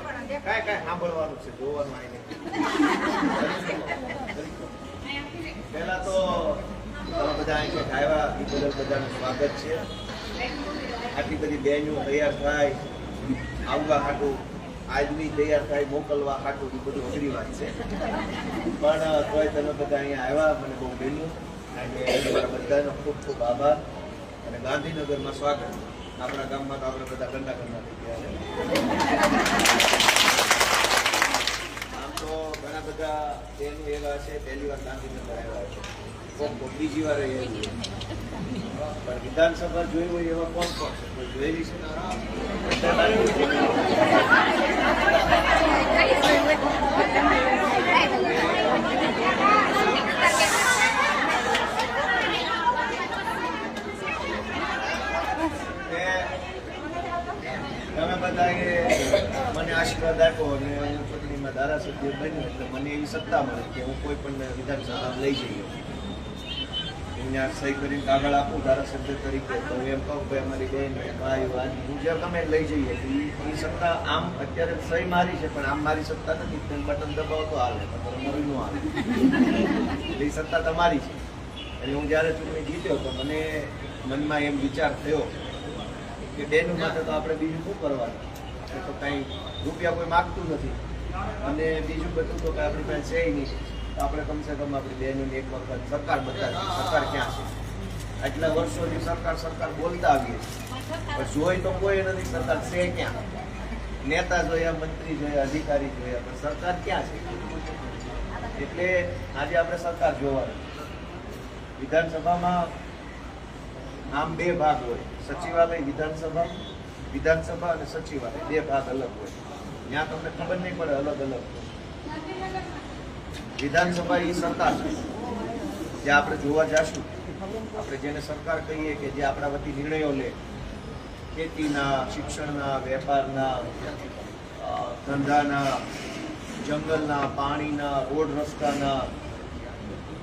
સાંભળવાનું છે જોવાનું પેલા તો તમે બધા અહીંયા આવ્યા એ બદલ બધાનું સ્વાગત છે. આટલી બધી બહેનો તૈયાર થાય આવવા હાટું આજની તૈયાર થાય મોકલવા હાટું એ બધું અઘરી વાત છે પણ તોય તમે બધા અહીંયા આવ્યા મને બહુ ગમ્યું અને બધાનો ખૂબ ખૂબ આભાર અને ગાંધીનગરમાં સ્વાગત. આપણા ગામમાં તો આપણે બધા ગંડા ગંડા થઈ ગયા છે. આમ તો ઘણા બધા તેનું એવા છે, પહેલી વાર ગાંધીનગર આવ્યા છે. બીજી વાર પણ વિધાનસભા જોઈ હોય એવા કોણ કોણ છે? કોઈ જોયેલી છે કે તમે બધાએ મને અને હું ચૂંટણીમાં ધારાસભ્ય બન્યો એટલે મને એવી સત્તા મળે કે હું કોઈ પણ વિધાનસભામાં લઈ જઈએ અહીંયા સહી કરીને કાગળ આપું ધારાસભ્ય તરીકે તો એમ કહું કે અમારી બેન, ભાઈ વાની હું જ્યાં તમે લઈ જઈએ ઈ સત્તા આમ અત્યારે સહી મારી છે, પણ આમ મારી સત્તા નથી. તમે બટન દબાવો તો હાલે પણ મારું ન હાલે. ઈ સત્તા તમારી છે. એટલે હું જ્યારે ચૂંટણી જીત્યો તો મને મનમાં એમ વિચાર થયો કે બેનું માટે તો આપણે બીજું શું કરવાનું? એ તો કાંઈ રૂપિયા કોઈ માગતું નથી. અને બીજું બધું તો કાંઈ આપણી પાસે છે નહીં. તો આપણે કમસે કમ આપણી બહેનોને એક વખત સરકાર બતાવી. સરકાર ક્યાં છે? આટલા વર્ષોથી સરકાર સરકાર બોલતા આવીએ પણ જોઈ તો કોઈ નથી, સરકાર છે ક્યાં? નેતા જોયા, મંત્રી જોયા, અધિકારી જોયા, પણ સરકાર ક્યાં છે? એટલે આજે આપણે સરકાર જોવાની વિધાનસભામાં આમ બે ભાગ હોય. સચિવાલય વિધાનસભા વિધાનસભા અને સચિવાલય, બે ભાગ અલગ હોય. ત્યાં તમને ખબર નહીં પડે અલગ અલગ વિધાનસભા એ સરકાર છે. જે આપણે જોવા જશું. આપણે જેને સરકાર કહીએ કે જે આપણા વતી નિર્ણયો લે. ખેતીના, શિક્ષણના, વેપારના ધંધાના, જંગલના, પાણીના, રોડ રસ્તાના,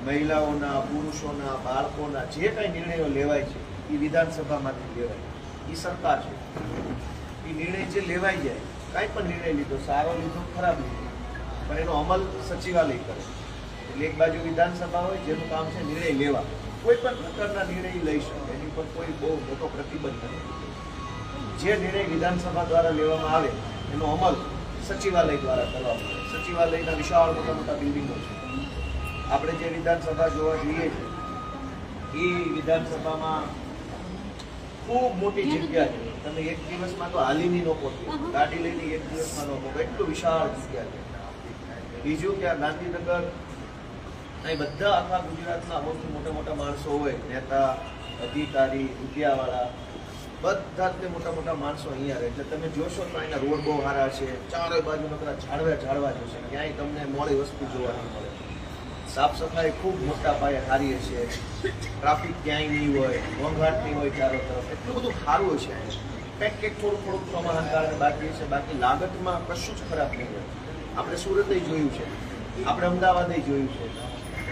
મહિલાઓના, પુરુષોના, બાળકોના, જે કાંઈ નિર્ણયો લેવાય છે, એ વિધાનસભામાંથી લેવાય. એ સરકાર છે. એ નિર્ણય જે લેવાઈ જાય, કાંઈ પણ નિર્ણય લીધો, સારો લીધો, ખરાબ લીધો, પણ એનો અમલ સચિવાલય કરે. એટલે એક બાજુ વિધાનસભા હોય, જેનું કામ છે નિર્ણય લેવા. કોઈ પણ પ્રકારના નિર્ણય લઈ શકે, એની પર કોઈ બહુ મોટો પ્રતિબંધ નથી. જે નિર્ણય વિધાનસભા દ્વારા લેવામાં આવે, એનો અમલ સચિવાલય દ્વારા કરવામાં આવે. સચિવાલયના વિશાળ મોટા મોટા બિલ્ડિંગો છે. આપણે જે વિધાનસભા જોવા જઈએ છીએ એ વિધાનસભામાં ખૂબ મોટી જગ્યા છે. તમે એક દિવસમાં તો હાલી નહીં ન પહોંચો. ગાડી લઈને એક દિવસમાં ન પહોંચો એટલું વિશાળ જગ્યા છે. બીજું કે આ ગાંધીનગર અહીં બધા આખા ગુજરાતના સૌથી મોટા મોટા માણસો હોય નેતા અધિકારી રૂપિયાવાળા બધા જ મોટા મોટા માણસો અહીંયા રહે એટલે તમે જોશો તો અહીંના રોડ બહુ સારા છે. ચારે બાજુ નકરા ઝાડવા ઝાડવા જોશે. ક્યાંય તમને મોડી વસ્તુ જોવા નહીં મળે. સાફ સફાઈ ખૂબ મોટા પાયે સારી હશે ટ્રાફિક ક્યાંય નહીં હોય ઘોંઘાટ નહીં હોય ચારો તરફ. એટલું બધું સારું હશે કંઈક કંઈક થોડું થોડુંક પ્રમાણ કારણે બાકી છે, બાકી લાગતમાં કશું જ ખરાબ નહીં હોય. આપણે સુરતે જોયું છે. આપણે અમદાવાદે જોયું છે.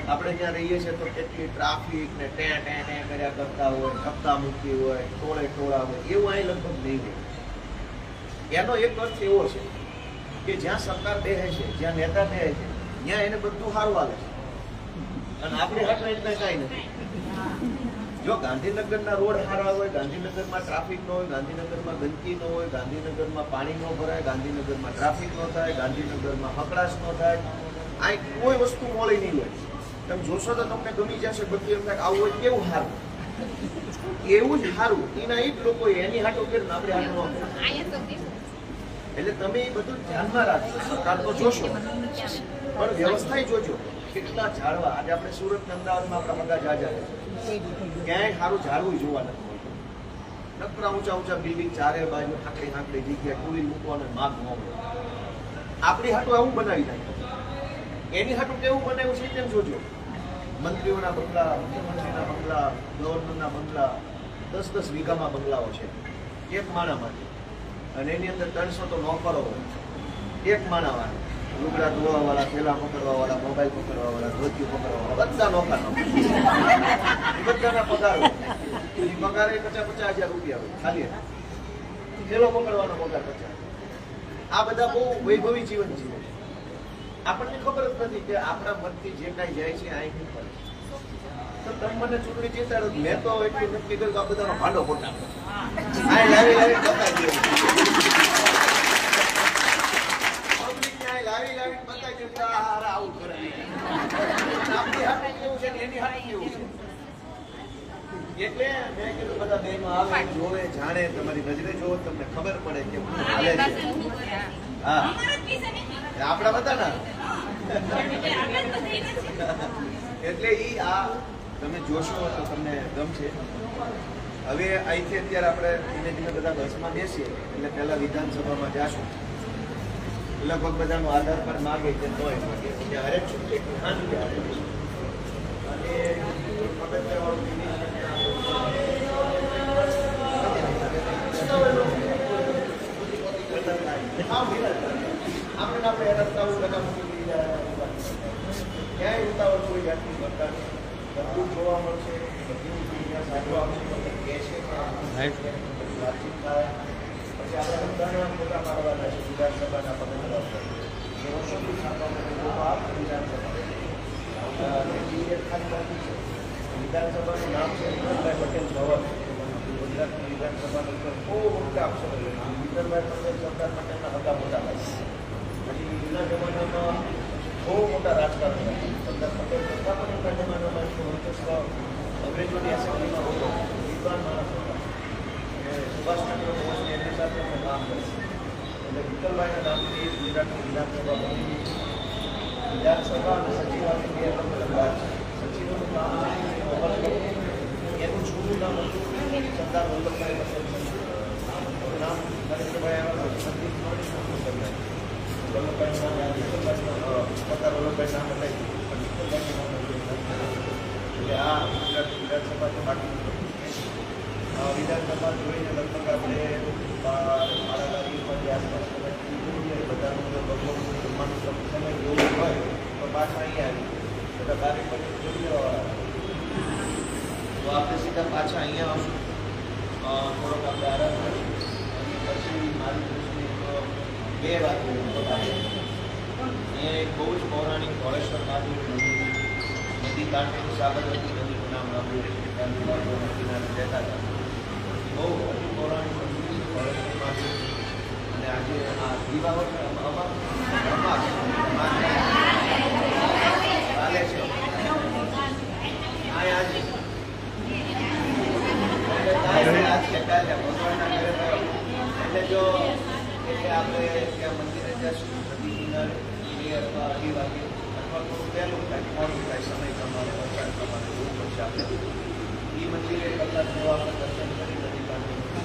આપણે જ્યાં રહીએ છીએ તો કેટલી ટ્રાફિક ને ટે ટે ટે કર્યા કરતા હોય, ધક્કા મૂકી હોય, ટોળે ટોળા હોય, એવું અહીં લગભગ નહીં હોય. એનો એક અર્થ એવો છે કે જ્યાં સરકાર બેસે છે, જ્યાં નેતા બેસે છે, ત્યાં એને બધું સારું આવે છે. અને આપણે એટલે કાંઈ જો ગાંધીનગરના રોડ સારા હોય, ગાંધીનગરમાં ટ્રાફિક ન હોય, ગાંધીનગરમાં ગંદકી ન હોય, ગાંધીનગરમાં પાણી ન ભરાય, ગાંધીનગરમાં ટ્રાફિક ન થાય, ગાંધીનગરમાં હકડાશ ન થાય આ કોઈ વસ્તુ મળી નહીં હોય. તમે જોશો તો તમને ગમી જશે, બધું એમ આવું હોય કેવું સારું? એવું જ સારું. એના એ જ લોકો એની હાટો કરીને આપણે હાટો. એટલે તમે એ બધું ધ્યાનમાં રાખજો. સરકાર તો જોશો. પણ વ્યવસ્થા જોજો. કેટલા ઝાડવા? આજે આપણે સુરત અમદાવાદમાં આપણા બધા જાજા ક્યાંય સારું ઝાડવું જોવા નથી નકરા ઊંચા ઊંચા બિલ્ડિંગ ચારે બાજુ આંકડી આંકડી જગ્યા ટુ વ્હીલ મૂકવાનો માગ ન આપણી હાટું આવું બનાવી નાખ્યું એની હાટું કેવું બનાવ્યું છે તેમ જોજો? મંત્રીઓના બંગલા, મુખ્યમંત્રીના બંગલા, ગવર્નરના બંગલા, દસ દસ વીઘામાં બંગલાઓ છે. એક માણા માટે અને એની અંદર ત્રણસો તો નોકરો એક માણાવાળા, લુગડા ધોવાવાળા, થેલા પકડવાવાળા, મોબાઈલ પકડવાવાળા ધોતિયું પકડવાવાળા, બધા એ બધાના પગાર પગાર એ પચાસ પચાસ હજાર રૂપિયા હોય, ખાલી. થેલો પકડવાનો પગાર પચાસ. આ બધા બહુ વૈભવી જીવન જીવે આપણને ખબર જ નથી કે આપણા મનથી જે કાંઈ જાય છે અહીં મને ચૂંટણી જીતાડો મેં તો એટલું નક્કી કર્યું કે આ બધાનો ભાંડો ખોટા આ લાવી લાવી બતાવી દેવું પબ્લિકને આ લાવી લાવી બતાવી દેવું કે આ હારા આવું કરે. આપણી હાથે કેવું છે એની હાથે કેવું છે? એટલે મેં કીધું બધા આવે જોવે જાણે. તમારી નજરે જોવો તમને ખબર પડે કે આપણા બધા ના એટલે ઈ આ તમે જોશો તો તમને ગમશે. હવે અહીંથી અત્યારે આપણે ધીમે ધીમે બધા બસમાં બેસીએ, એટલે પહેલાં વિધાનસભામાં જાશું. લગભગ બધાનો આધાર પર માગે છે તો અને આપણે આપણે હેરાન થવું બધા ક્યાંય ઉતાવળ કોઈ જાતની કરતા નથી. બધું જોવા મળશે બધું સાચવા આવશે તમને કહે છે પછી આપણે બધાના મોટા પાડવાના છે વિધાનસભાના પગથિયા ઉપર. એ સાંભળવા આપે વિધાનસભા એક ખાલી છે વિધાનસભાનું નામ છે વિઠ્ઠલભાઈ પટેલ ભવન ગુજરાતની વિધાનસભાની ઉપર બહુ મોટા અક્ષરો. વિઠ્ઠલભાઈ પટેલ સરકાર માટેના હગા મોટા ભાઈ પછી જૂના જમાનામાં બહુ મોટા રાજકારણ હતા. સરદાર પટેલ કરતાં પણ એમના જમાનામાં અંગ્રેજોની એસેમ્બલીમાં માણસ સુભાષચંદ્ર બોઝની એમની સાથે અમે કામ કર્યું એટલે વિઠ્ઠલભાઈના નામથી ગુજરાતની વિધાનસભા બની વિધાનસભા અને સચિવાલય બે અલગ અલગ છે સચિવોનું નામ એનું જૂનું નામ હતું સરદાર વલ્લભભાઈ પટેલ નામ નરેન્દ્રભાઈ આવ્યા સંદીપ વલ્લભભાઈ નામ સરદાર વલ્લભભાઈ નામ બદલાય વિધાનસભા જોઈને લગભગ આપણે મારામારી ઉંમરની આસપાસ કદાચ બધાનું ભગવાનનું જમવાનું સમય હોય તો પાછા અહીંયા આવી બધા બારે પછી આપણે સીધા પાછા અહીંયા આવશું. થોડોક આપણે આરામ કરીશું પછી મારી દૃષ્ટિએ બે વાતો અહીંયા બહુ જ પૌરાણિક ધોળેશ્વર મહાદેવનું નદી કાંઠે સાબરમતી નદીનું નામ સાંભળ્યું છે ગાંધી બાપુના કિનારે રહેતા હતા બહુ અતિ પૌરાણિક મંદિર છે ધોળેશ્વર મહાદેવ અને આજે આ દીવાવટ અમાસ અમાસ ચાલે છે આ આજે એટલે કાલે આજ કે કાલે ભગવાનના ઘરે ગયો. એટલે જો એટલે આપણે ત્યાં મંદિરે જશું નદી કિનારે એ અથવા અઢી વાગે અથવા થોડું વહેલું થાય મોડું થાય સમય પ્રમાણે વરસાદ પ્રમાણે જોવું પડશે આપણે ये मंदिर के अंदर दुआ का दर्शन करें